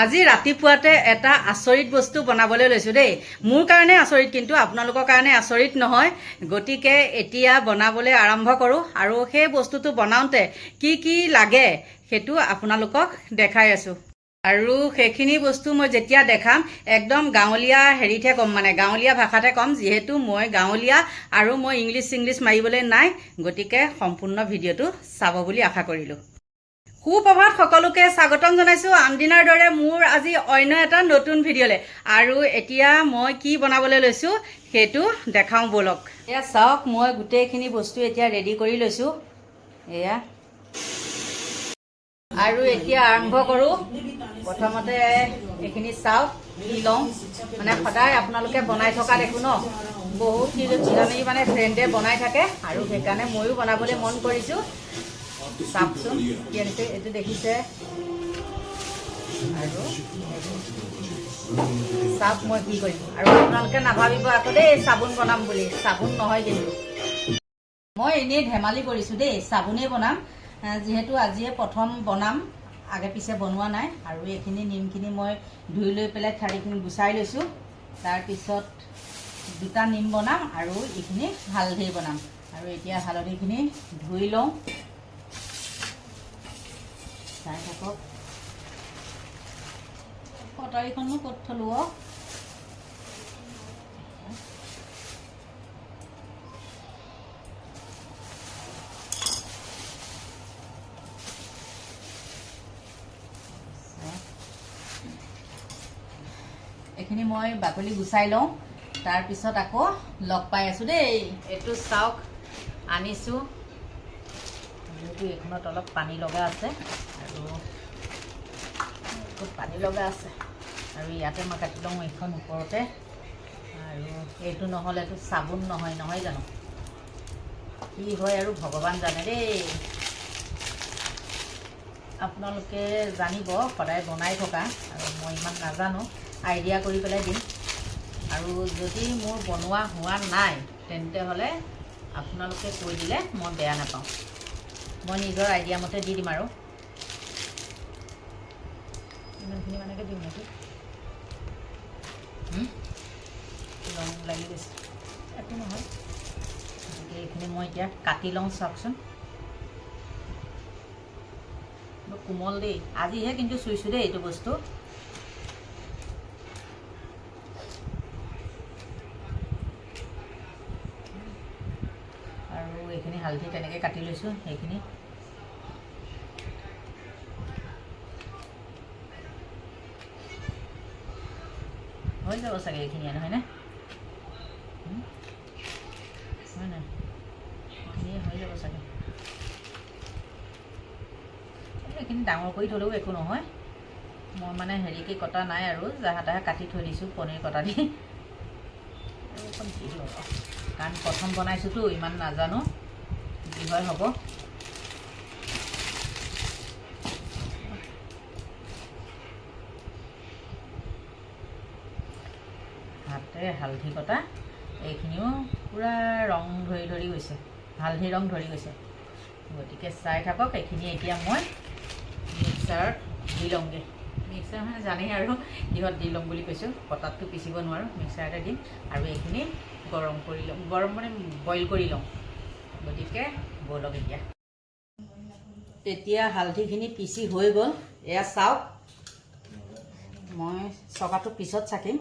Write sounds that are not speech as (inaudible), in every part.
আজি ৰাতিপুৱাতে এটা আচৰিত বস্তু বনাবলৈ লৈছোঁ দেই। মোৰ কাৰণে আচৰিত কিন্তু আপোনালোকৰ কাৰণে আচৰিত নহয়। গতিকে এতিয়া বনাবলৈ আৰম্ভ কৰোঁ আৰু সেই বস্তুটো বনাওঁতে কি কি লাগে সেইটো আপোনালোকক দেখাই আছোঁ। আৰু সেইখিনি বস্তু মই যেতিয়া দেখাম একদম গাঁৱলীয়া হেৰিতহে ক'ম মানে গাঁৱলীয়া ভাষাতহে ক'ম যিহেতু মই গাঁৱলীয়া আৰু মই ইংলিছ চিংলিছ মাৰিবলৈ নাই গতিকে সম্পূৰ্ণ ভিডিঅ'টো চাব বুলি আশা কৰিলোঁ। সুপ্ৰভাত সকলোকে স্বাগতম জনাইছোঁ। আনদিনাৰ দৰে মোৰ আজি অন্য এটা নতুন ভিডিঅ'লৈ। আৰু এতিয়া মই কি বনাবলৈ লৈছোঁ সেইটো দেখাওঁ ব'লক। এয়া চাওক মই গোটেইখিনি বস্তু এতিয়া ৰেডি কৰি লৈছোঁ। এয়া। আৰু এতিয়া আৰম্ভ কৰোঁ। প্ৰথমতে এইখিনি চাওক কি লওঁ। মানে সদায় আপোনালোকে বনাই থকা দেখোঁ ন? বহুত কিজনী মানে ফ্ৰেণ্ডে বনাই থাকে। আৰু সেইকাৰণে ময়ো বনাবলৈ মন কৰিছোঁ। চাওকচোন আনিছে এইটো দেখিছে আৰু চাওক মই কি কৰিম আৰু আপোনালোকে নাভাবিব আকৌ দেই চাবোন বনাম বুলি চাবোন নহয় কিন্তু মই এনেই ধেমালি কৰিছোঁ দেই চাবোনেই বনাম। যিহেতু আজিয়ে প্ৰথম বনাম আগে পিছে বনোৱা নাই আৰু এইখিনি নিমখিনি মই ধুই লৈ পেলাই ঠাৰিখিনি গুচাই লৈছোঁ। তাৰপিছত দুটা নিম বনাম আৰু এইখিনি হালধি বনাম। আৰু এতিয়া হালধিখিনি ধুই লওঁ। চাই থাকক। কটাৰীখনো ক'ত থলো এইখিনি মই বাকলি গুচাই লওঁ। তাৰপিছত আকৌ লগ পাই আছোঁ দেই। এইটো চাওক আনিছোঁ। এইখনত অলপ পানী লগা আছে। এইটোত পানী লগা আছে? আৰু ইয়াতে মই কাটি লওঁ এইখন ওপৰতে। আৰু এইটো নহ'লেতো চাবোন নহয় নহয় জানো? কি হয় আৰু ভগৱান জানে দেই। আপোনালোকে জানিব সদায় বনাই থকা আৰু মই ইমান নাজানো। আইডিয়া কৰি পেলাই দিম। আৰু যদি মোৰ বনোৱা হোৱা নাই তেন্তে হ'লে আপোনালোকে কৈ দিলে মই বেয়া নাপাওঁ। মই নিজৰ আইডিয়া মতে দি দিম আৰু। ইমানখিনি মানকে দিম নেকি হুম? ৰং লাগি গৈছে একো নহয় গতিকে এইখিনি মই এতিয়া কাটি লওঁ চাওকচোন কোমল দেই আজিহে কিন্তু চুইছোঁ দেই এইটো বস্তু আৰু এইখিনি হালধি তেনেকৈ কাটি লৈছোঁ সেইখিনি হৈ যাব চাগে এইখিনিয়ে নহয়নে এইখিনি ডাঙৰ কৰি থ'লেও একো নহয় মই মানে হেৰিকৈ কটা নাই আৰু জাহা তাহা কাটি থৈ দিছোঁ পনীৰ কটা দি। কাৰণ প্ৰথম বনাইছোঁতো ইমান নাজানো কি হয় হ'ব হাতে হালধি কটা এইখিনিও পূৰা ৰং ধৰি ধৰি গৈছে হালধি ৰং ধৰি গৈছে। গতিকে চাই থাকক এইখিনি এতিয়া মই মিক্সাৰত দি লওঁগৈ। মিক্সাৰ মানে জানেই আৰু কিহত দি ল'ম বুলি কৈছোঁ পটাতটো পিচিব নোৱাৰোঁ মিক্সাৰতে দিম আৰু এইখিনি গৰম কৰি ল'ম গৰম মানে বইল কৰি লওঁ। গতিকে ব'লক এতিয়া। এতিয়া হালধিখিনি পিচি হৈ গ'ল। এয়া চাওক মই চকাটো পিছত চাকিম।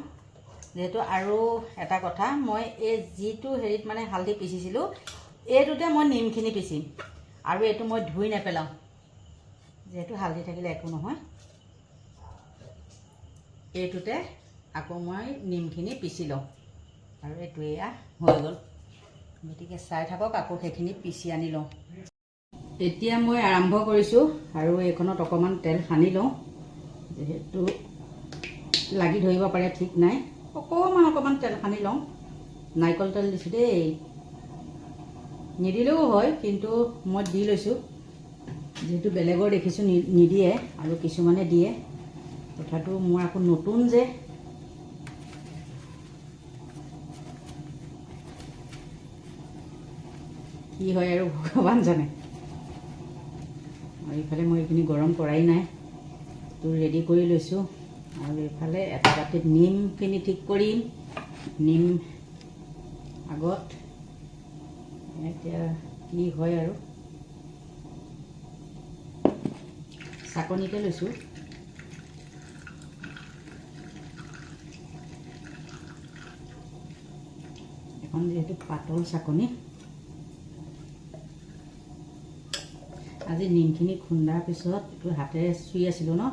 যিহেতু আৰু এটা কথা মই এই যিটো হেৰিত মানে হালধি পিচিছিলোঁ এইটোতে মই নিমখিনি পিচিম। আৰু এইটো মই ধুই নেপেলাওঁ। যিহেতু হালধি থাকিলে একো নহয়। এইটোতে আকৌ মই নিমখিনি পিচি লওঁ। আৰু এইটো এয়া হৈ গ'ল। গতিকে চাই থাকক আকৌ সেইখিনি পিচি আনি লওঁ। এতিয়া মই আৰম্ভ কৰিছোঁ আৰু এইখনত অকণমান তেল সানি লওঁ। যিহেতু লাগি ধৰিব পাৰে ঠিক নাই। অকণমান অকণমান তেল সানি লওঁ। নাৰিকল তেল দিছোঁ দেই। নিদিলেও হয় কিন্তু মই দি লৈছোঁ। যিহেতু বেলেগৰ দেখিছোঁ নিদিয়ে আৰু কিছুমানে দিয়ে। কথাটো মোৰ আকৌ নতুন যে। কি হয় আৰু ভগৱান জানে। আৰু ইফালে মই এইখিনি গৰম কৰাই নাই। তো ৰেডি কৰি লৈছোঁ। আৰু এইফালে এটা বাতিত নিমখিনি ঠিক কৰিম। নিম আগত। এতিয়া কি হয় আৰু? চাকনিতে লৈছোঁ। এখন যিহেতু পাতল চাকনি। আজি নিমখিনি খুন্দাৰ পিছত এইটো হাতেৰে চুই আছিলোঁ ন?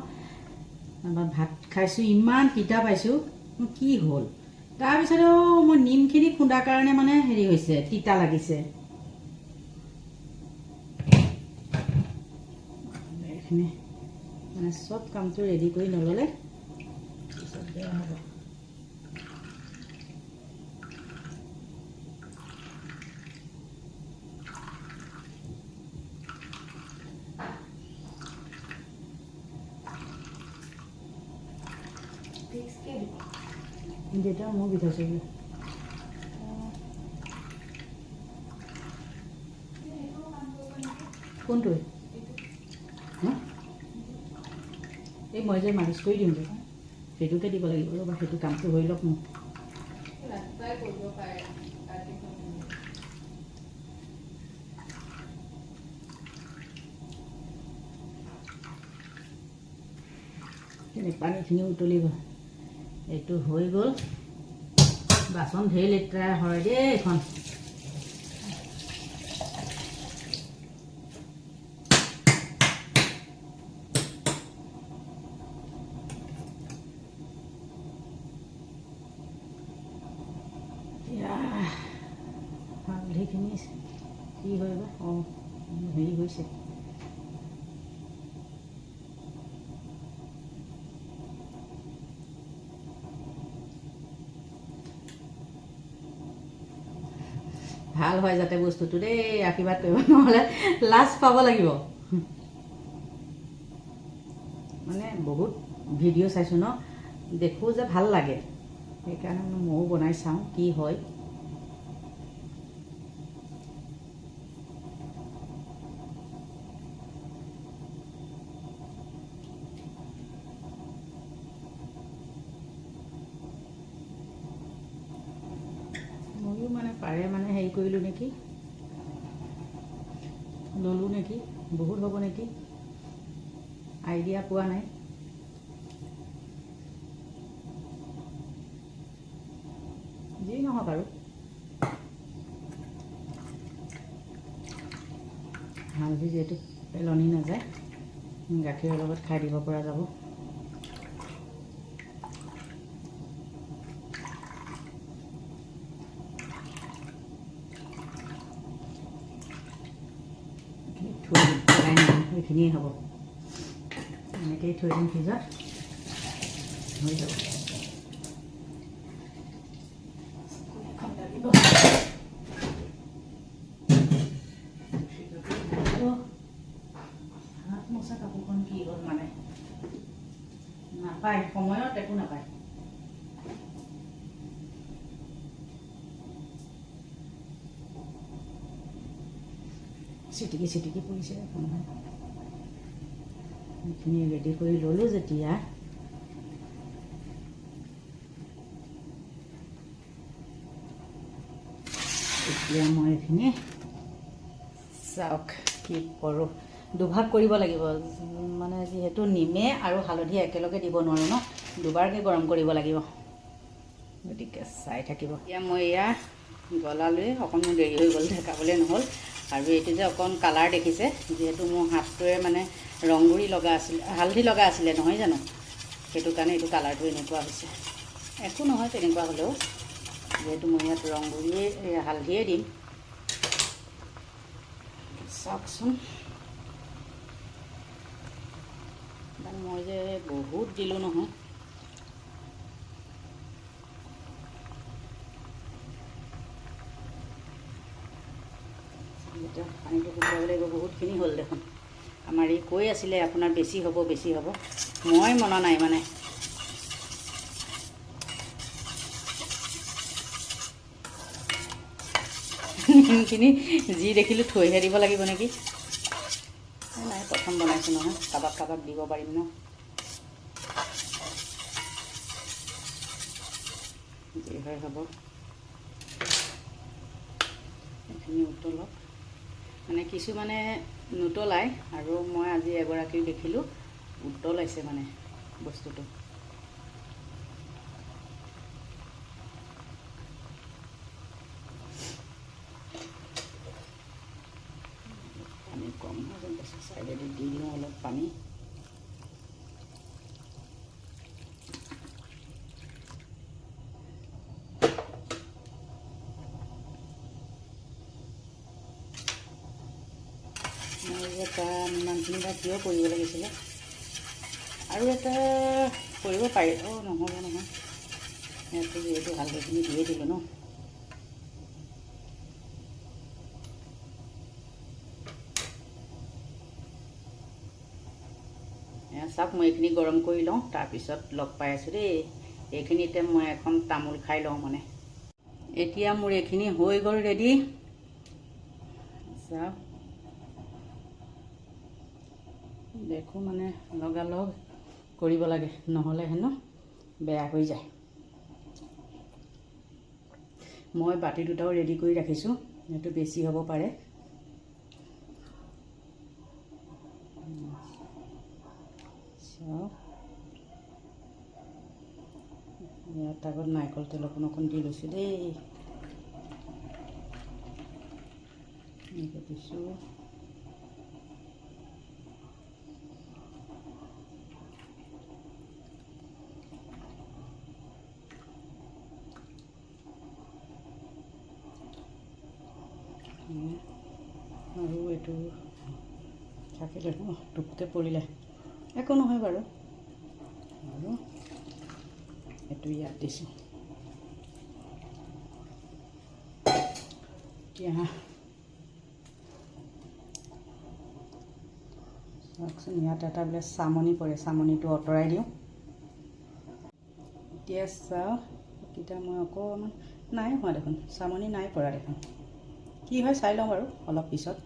তাৰপৰা ভাত খাইছোঁ, ইমান তিতা পাইছোঁ মোৰ কি হ'ল? তাৰপিছতো মই নিমখিনি খুন্দাৰ কাৰণে মানে হেৰি হৈছে, তিতা লাগিছে। এইখিনি মানে চব কামটো ৰেডি কৰি নল'লে হ'ব। যেটা মোৰ বিধাইছে কোনটো হা? এই মই যে মালিচ কৰি দিওঁ যে সেইটোকে দিব লাগিব ৰ'বা সেইটো কামটো হৈ লওক মোক সেইখিনি পানীখিনি উতলিব এইটো হৈ গ'ল। বাচন ধেৰ লেতেৰা হয় দেই এইখন এতিয়া হালধিখিনি কি হয় বা অঁ হেৰি হৈছে ভালো হয় যাতে বস্তুটো দেই আশীৰ্বাদ কৰিব নহ'লে লাজ পাব লাগিব। মানে বহুত ভিডিঅ' চাইছোঁ ন। দেখোঁ যে ভালো লাগে। সেইকাৰণে ময়ো বনাই চাওঁ, কি হয়। কৰিলোঁ নেকি? ল'লোঁ নেকি? বহুত হ'ব নেকি? আইডিয়া পোৱা নাই। যি নহওক আৰু। হালধি যিহেতু পেলনি নাযায় গাখীৰৰ লগত খাই দিব পৰা যাব এইখিনি থৈ দিম পেলাই নিদিম সেইখিনিয়ে হ'ব এনেকেই থৈ দিম ফ্ৰিজত হৈ যাব এখন লাগিব হাত মোচা কাপোৰখন কি হ'ল মানে নাপায় সময়ত একো নাপায় চিটিকি চিটিকি পৰিছে অকণমান এইখিনি ৰেডি কৰি ল'লোঁ যেতিয়া। এতিয়া মই এইখিনি চাওক কি কৰোঁ। দুভাগ কৰিব লাগিব। মানে যিহেতু নিমে আৰু হালধি একেলগে দিব নোৱাৰোঁ ন? দুবাৰকৈ গৰম কৰিব লাগিব। গতিকে চাই থাকিব। এতিয়া মই এয়া গলালৈ অকণমান দেৰি হৈ গ'ল ঢেকাবলৈ নহ'ল। আৰু এইটো যে অকণ কালাৰ দেখিছে, যিহেতু মোৰ হাতটোৱে মানে ৰংগুৰি লগা আছিলে, হালধি লগা আছিলে, নহয় জানো? সেইটো কাৰণে এইটো কালাৰটো এনেকুৱা হৈছে। একো নহয়, তেনেকুৱা হ'লেও। যিহেতু মই ইয়াত ৰংগুৰিয়ে হালধিয়ে দিম। চাওকচোন। মই যে বহুত দিলোঁ নহয়। এতিয়া পানীটো শুকুৱাব লাগিব, বহুতখিনি হ'ল দেখোন। আমাৰ ই কৈ আছিলে, আপোনাৰ বেছি হ'ব বেছি হ'ব। মই মনা নাই মানে। নিমখিনি যি দেখিলোঁ থৈহে দিব লাগিব নেকি? নাই, প্ৰথম বনাইছোঁ নহয় কাৰোবাক কাৰোবাক দিব পাৰিম ন? হয় হ'ব। এইখিনি উতলক মানে কিছুমানে নুতলাই আৰু মই আজি এগৰাকীক দেখিলোঁ উতলাইছে মানে বস্তুটো। পানী। তাৰ ইমানখিনি বা কিয় কৰিব লাগিছিলে? আৰু এটা কৰিব পাৰি। অঁ নহ'ব নহয়। ইয়াতো যিহেতু হালধিখিনি দিয়ে দিলোঁ ন? চাওক মই এইখিনি গৰম কৰি লওঁ। তাৰপিছত লগ পাই আছোঁ দেই। এইখিনিতে মই এখন তামোল খাই লওঁ মানে। এতিয়া মোৰ এইখিনি হৈ গ'ল ৰেডি। চাওক। দেখোঁ মানে লগালগ কৰিব লাগে নহ'লে হেনো বেয়া হৈ যায়। মই বাতি দুটাও ৰেডি কৰি ৰাখিছোঁ সেইটো বেছি হ'ব পাৰে। ইয়াত আগত নাৰিকল তেল অকণ অকণ দি লৈছোঁ দেই। দিছোঁ আৰু এইটো ন টোপকে পৰিলে একো নহয় বাৰু। আৰু এইটো ইয়াত দিছোঁ। এতিয়া চাওকচোন ইয়াত এটা বোলে চামনি পৰে চামনিটো আঁতৰাই দিওঁ। এতিয়া চাওঁ এতিয়া মই অকণমান নাই হোৱা দেখোন চামনি নাই পৰা দেখোন। কি হয় চাই লওঁ বাৰু অলপ পিছত।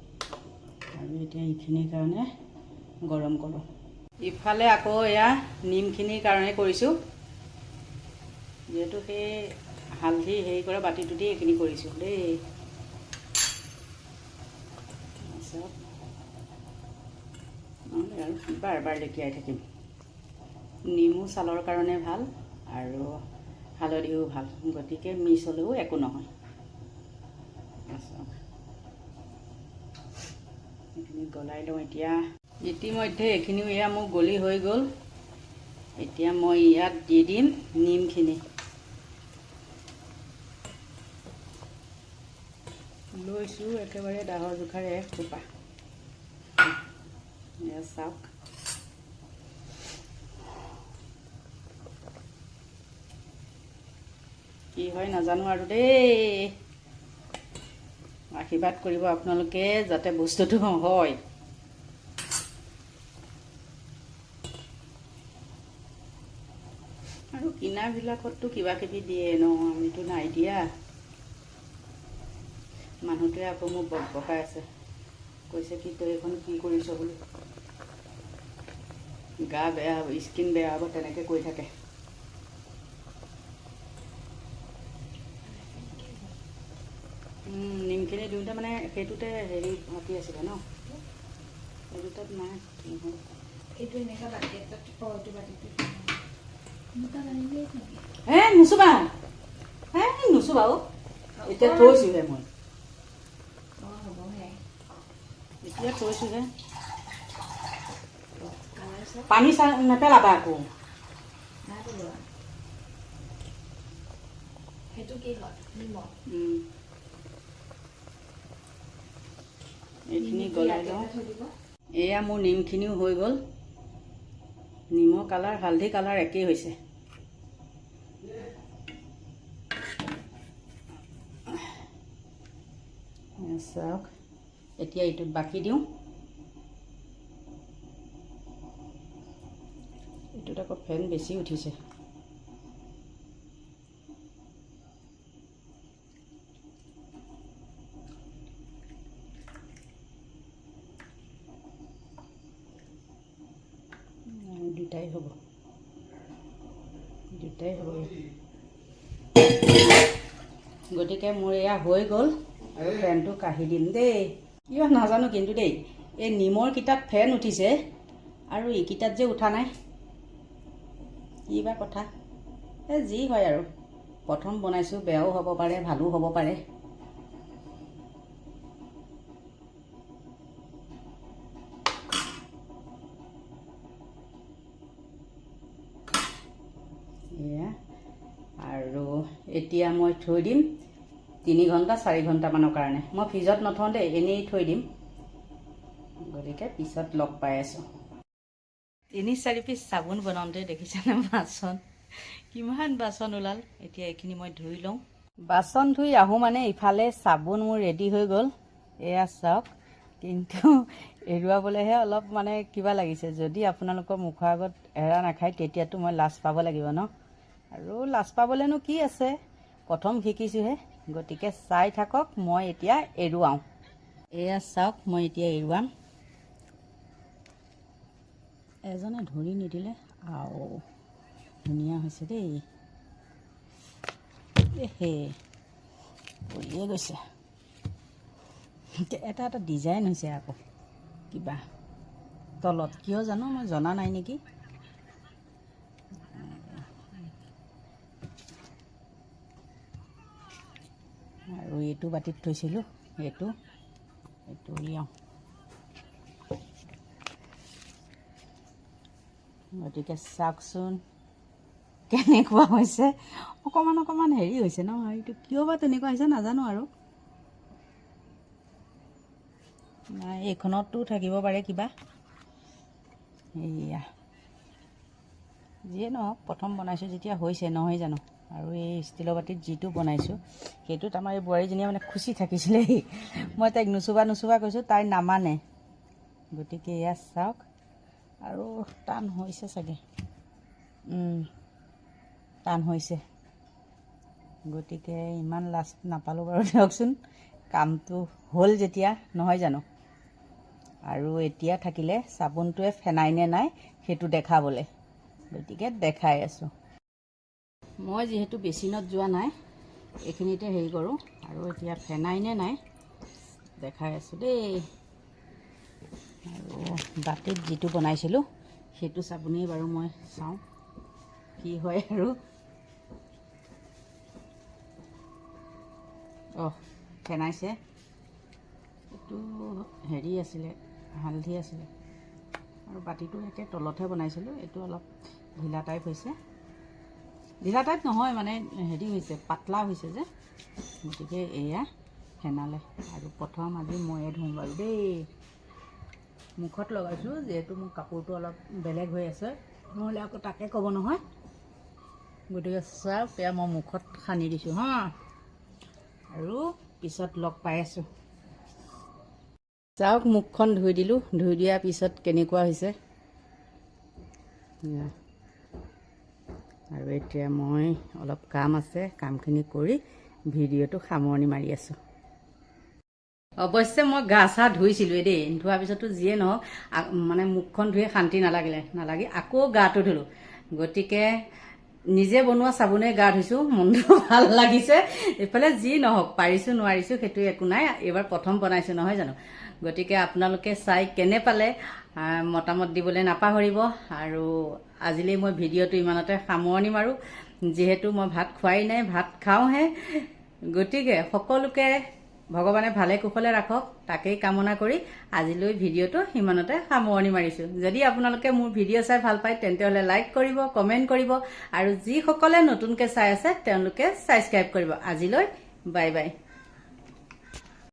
আৰু এতিয়া এইখিনিৰ কাৰণে গৰম কৰোঁ। ইফালে আকৌ এয়া নিমখিনিৰ কাৰণে কৰিছোঁ। যিহেতু সেই হালধি হেৰি কৰা বাতিটোতেই এইখিনি কৰিছোঁ দেই। তাৰপিছত আৰু বাৰ বাৰ লেটিয়াই থাকিম। নেমু ছালৰ কাৰণে ভাল আৰু হালধিও ভাল গতিকে মিছ হ'লেও একো নহয়। গলাই লওঁ এতিয়া। ইতিমধ্যে এইখিনিও এয়া মোৰ গলি হৈ গ'ল। এতিয়া মই ইয়াত দি দিম নিমখিনি। লৈছোঁ একেবাৰে ডাঙৰ জোখাৰে এক এয়া চাওক। কি হয় নাজানো আৰু দেই। আশীৰ্বাদ কৰিব আপোনালোকে যাতে বস্তুটো হয়। আৰু কিনাবিলাকততো কিবা কিবি দিয়ে ন আমিতো নাই দিয়া। মানুহটোৱে আকৌ মোক বক বকাই আছে। কৈছে কি তই এইখন কি কৰিছ বুলি? গা বেয়া হ'ব স্কিন বেয়া হ'ব তেনেকৈ কৈ থাকে। উম, নিমখিনি দিওঁতে মানে সেইটোতে হেৰি মাতি আছিলে ন? সেইটোত নাই নহয় এইটো এনেকুৱা বাতি এটাত অ এইটো বাতিটো দুটা আনিলেই নেকি হে নুচুবা। হে নুচুবা অ' এতিয়া থৈছোঁহে মই। অ হ'বহে এতিয়া থৈছোঁহে। কালাৰ চাওক পানী চা নেপেলাবা আকৌ। নাই পেলোৱা। সেইটো কি হয়? নিমখ। এইখিনি গলাই লওঁ। এয়া মোৰ নিমখিনিও হৈ গ'ল। নিমৰ কালাৰ হালধি কালাৰ একেই হৈছে। চাওক এতিয়া এইটোত বাকি দিওঁ। এইটোত আকৌ ফেন বেছি উঠিছে আৰু দুটাই হ'ব দুটাই হ'ব গতিকে মোৰ এয়া হৈ গ'ল আৰু ফেনটো কাঢ়ি দিম দেই। কিয় নাজানো কিন্তু দেই এই নিমৰ কিটাত ফেন উঠিছে আৰু ইকিটাত যে উঠা নাই কি বা কথা। এই যি হয় আৰু প্ৰথম বনাইছোঁ বেয়াও হ'ব পাৰে ভালো হ'ব পাৰে। এয়া আৰু এতিয়া মই থৈ দিম। তিনি ঘণ্টা চাৰি ঘণ্টামানৰ কাৰণে। মই ফ্ৰিজত নথওঁ দেই এনেই থৈ দিম। গতিকে পিছত লগ পাই আছোঁ। তিনি চাৰি পিচ চাবোন বনাওঁতে দেখিছেনে বাচন? কিমান বাচন ওলাল? এতিয়া এইখিনি মই ধুই লওঁ। বাচন ধুই আহোঁ মানে ইফালে চাবোন মোৰ ৰেডি হৈ গ'ল। এয়া চাওক। কিন্তু এৰুৱাবলৈহে অলপ মানে কিবা লাগিছে। যদি আপোনালোকৰ মুখৰ আগত এৰা নাখায় তেতিয়াতো মই লাজ পাব লাগিব ন? আৰু লাজ পাবলৈনো কি আছে? প্ৰথম শিকিছোঁহে। গতিকে চাই থাকক মই এতিয়া এৰুৱাওঁ। এয়া চাওক মই এতিয়া এৰুৱাম। এজনে ধৰি নিদিলে আও ধুনীয়া হৈছে দেই। এহে পৰিয়ে গৈছে। এটা এটা ডিজাইন হৈছে আকৌ কিবা। তলত কিয় জানো মই জনা নাই নেকি? এইটো বাতিত থৈছিলোঁ এইটো এইটো উলিয়াওঁ। গতিকে চাওকচোন কেনেকুৱা হৈছে? অকণমান অকণমান হেৰি হৈছে ন এইটো কিয় বা তেনেকুৱা হৈছে নাজানো আৰু। নাই এইখনতো থাকিব পাৰে কিবা। এইয়া যিয়ে নহওক প্ৰথম বনাইছোঁ যেতিয়া হৈছে নহয় জানো? আৰু এই ষ্টীলৰ বাতিত যিটো বনাইছোঁ, সেইটোত আমাৰ এই বোৱাৰীজনীয়ে মানে খুচি থাকিছিলে মই তাইক নুচুবা নুচুবা কৈছোঁ, তাই নামানে। গতিকে এয়া চাওক। আৰু টান হৈছে চাগে। টান হৈছে। গতিকে ইমান লাজ নাপালোঁ বাৰু দিয়কচোন। কামটো হ'ল যেতিয়া, নহয় জানো? আৰু এতিয়া থাকিলে চাবোনটোৱে ফেনাই নে নাই, সেইটো দেখাবলৈ। গতিকে দেখাই আছোঁ। মই যিহেতু বেচিনত যোৱা নাই এইখিনিতে হেৰি কৰোঁ। আৰু এতিয়া ফেনাই নে নাই দেখাই আছোঁ দেই। আৰু বাতিত যিটো বনাইছিলোঁ সেইটো চাবোনেই বাৰু মই চাওঁ কি হয় আৰু। অঁ ফেনাইছে। এইটো হেৰি আছিলে হালধি আছিলে। আৰু বাতিটো একে তলতহে বনাইছিলোঁ এইটো অলপ ঢিলা টাইপ হৈছে। ঢিলা টাইপ নহয় মানে হেৰি হৈছে পাতলা হৈছে যে। গতিকে এয়া ফেনালে আৰু প্ৰথম আজি ময়ে ধুওঁ বাৰু দেই। মুখত লগাইছোঁ যিহেতু মোৰ কাপোৰটো অলপ বেলেগ হৈ আছে। নহ'লে আকৌ তাকে ক'ব নহয়। গতিকে চাওক এয়া মই মুখত সানি দিছোঁ হা। আৰু পিছত লগ পাই আছোঁ। চাওক মুখখন ধুই দিলোঁ। ধুই দিয়াৰ পিছত কেনেকুৱা হৈছে। আৰু এতিয়া মই অলপ কাম আছে, কামখিনি কৰি ভিডিঅ'টো সামৰণি মাৰি আছোঁ। অৱশ্যে মই গা চা ধুইছিলোঁৱে দেই, ধোৱাৰ পিছতো যিয়ে নহওক মানে মুখখন ধুই শান্তি নালাগিলে, নালাগি আকৌ গাটো ধুলোঁ। গতিকে নিজে বনোৱা চাবোনে গা ধুইছোঁ, মনটো (laughs) ভালো লাগিছে। এইফালে যি নহওক, পাৰিছোঁ নোৱাৰিছোঁ সেইটো একো নাই, এইবাৰ প্ৰথম বনাইছোঁ, নহয় জানো? গতিকে আপোনালোকে চাই কেনে পালে মতামত দিবলৈ নাপাহৰিব আৰু আজিলৈ মই ভিডিঅ'টো ইমানতে সামৰণি মাৰোঁ। যিহেতু মই ভাত খোৱাই নাই ভাত খাওঁহে। গতিকে সকলোকে ভগৱানে ভালে কুশলে ৰাখক তাকেই কামনা কৰি আজিলৈ ভিডিঅ'টো সিমানতে সামৰণি মাৰিছোঁ। যদি আপোনালোকে মোৰ ভিডিঅ' চাই ভাল পায় তেন্তে হ'লে লাইক কৰিব কমেণ্ট কৰিব আৰু যিসকলে নতুনকৈ চাই আছে তেওঁলোকে ছাবস্ক্ৰাইব কৰিব। আজিলৈ বাই বাই।